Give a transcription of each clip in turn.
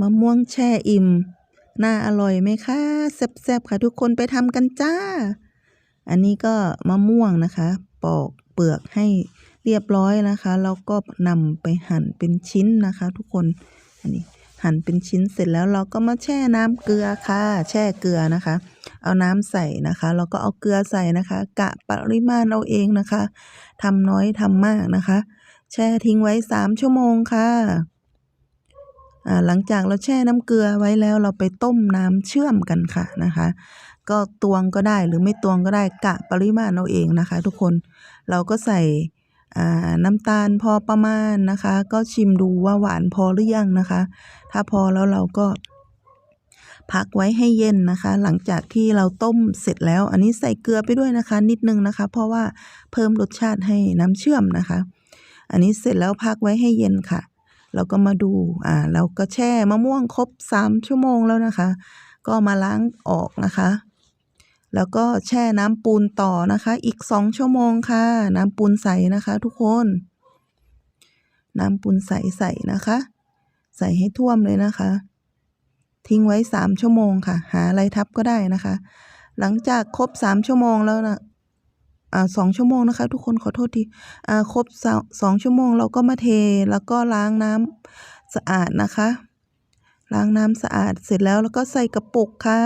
มะม่วงแช่อิ่ม น่าอร่อยไหมคะแซ่บๆค่ะทุกคนไปทำกันจ้า อันนี้ก็มะม่วงนะคะ ปอกเปลือกให้เรียบร้อยนะคะแล้วก็นำไปหั่นเป็นชิ้นนะคะ ทุกคนอันนี้หั่นเป็นชิ้นเสร็จแล้วเราก็มาแช่น้ำเกลือค่ะ แช่เกลือนะคะ เอาน้ำใส่นะคะแล้วก็เอาเกลือใส่นะคะ กะปริมาณเอาเองนะคะทำน้อยทำมากนะคะ แช่ทิ้งไว้สามชั่วโมงค่ะอ่า หลังจากเราแช่น้ำเกลือไว้แล้วเราไปต้มน้ำเชื่อมกันค่ะนะคะ ก็ตวงก็ได้หรือไม่ตวงก็ได้กะปริมาณเอาเองนะคะ ทุกคนเราก็ใส่น้ำตาลพอประมาณนะคะ ก็ชิมดูว่าหวานพอหรือยังนะคะ ถ้าพอแล้วเราก็ พักไว้ให้เย็นนะคะ หลังจากที่เราต้มเสร็จแล้ว อันนี้ใส่เกลือไปด้วยนะคะ นิดนึงนะคะ เพราะว่าเพิ่มรสชาติให้น้ำเชื่อมนะคะ อันนี้เสร็จแล้วพักไว้ให้เย็นค่ะ เราก็มาดูอ่าเราก็แช่มะม่วงครบสามชั่วโมงแล้วนะคะ ก็มาล้างออกนะคะ แล้วก็แช่น้ำปูนต่อนะคะ อีกสองชั่วโมงค่ะ น้ำปูนใสนะคะ ทุกคน น้ำปูนใสใส่นะคะ ใส่ให้ท่วมเลยนะคะ ทิ้งไว้สามชั่วโมงค่ะ หาอะไรทับก็ได้นะคะ หลังจากครบสามชั่วโมงแล้วนะ สองชั่วโมงนะคะ ทุกคนขอโทษทีอ่าครบสองชั่วโมงเราก็มาเทแล้วก็ล้างน้ำสะอาดนะคะ ล้างน้ำสะอาดเสร็จแล้วแล้วก็ใส่กระปุกค่ะ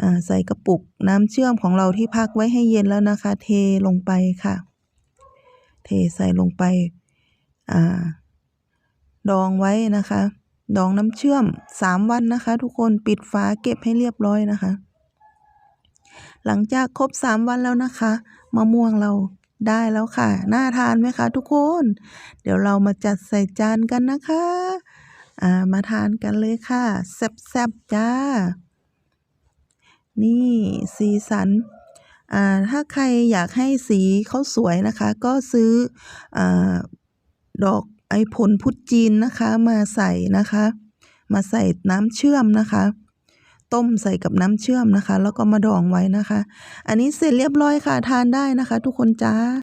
อ่าใส่กระปุกน้ำเชื่อมของเราที่พักไว้ให้เย็นแล้วนะคะ เทลงไปค่ะ เทใส่ลงไปอ่าดองไว้นะคะ ดองน้ำเชื่อมสามวันนะคะ ทุกคนปิดฝาเก็บให้เรียบร้อยนะคะ หลังจากครบสามวันแล้วนะคะ มะม่วงเราได้แล้วค่ะ น่าทานไหมคะทุกคน เดี๋ยวเรามาจัดใส่จานกันนะคะ อ่า มาทานกันเลยค่ะ แซ่บๆจ้า นี่สีสัน อ่า ถ้าใครอยากให้สีเขาสวยนะคะ ก็ซื้อ อ่า ดอกไอผลพุทจีนนะคะ มาใส่นะคะ มาใส่น้ำเชื่อมนะคะ ต้มใส่กับน้ำเชื่อมนะคะ แล้วก็มาดองไว้นะคะ อันนี้เสร็จเรียบร้อยค่ะทานได้นะคะ ทุกคนจ้า